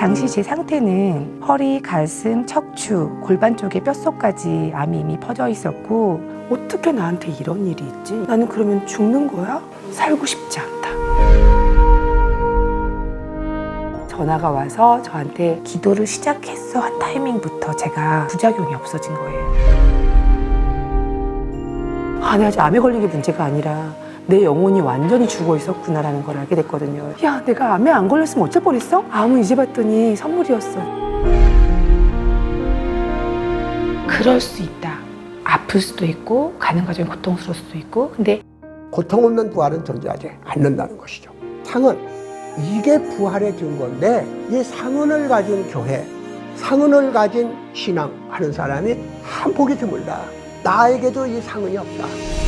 당시 제 상태는 허리, 가슴, 척추, 골반 쪽에 뼛속까지 암이 이미 퍼져 있었고 어떻게 나한테 이런 일이 있지? 나는 그러면 죽는 거야? 살고 싶지 않다. 전화가 와서 저한테 기도를 시작했어 한 타이밍부터 제가 부작용이 없어진 거예요. 아, 내가 지금 암에 걸린 게 문제가 아니라 내 영혼이 완전히 죽어 있었구나라는 걸 알게 됐거든요. 야, 내가 암에 안 걸렸으면 어쩔 뻔했어? 암은 이제 봤더니 선물이었어. 그럴 수 있다. 아플 수도 있고 가는 과정이 고통스러울 수도 있고 근데 고통 없는 부활은 존재하지 않는다는 것이죠. 상은 이게 부활의 증거인데 이 상은을 가진 교회, 상은을 가진 신앙 하는 사람이 한 복이 드물다. 나에게도 이 상은이 없다.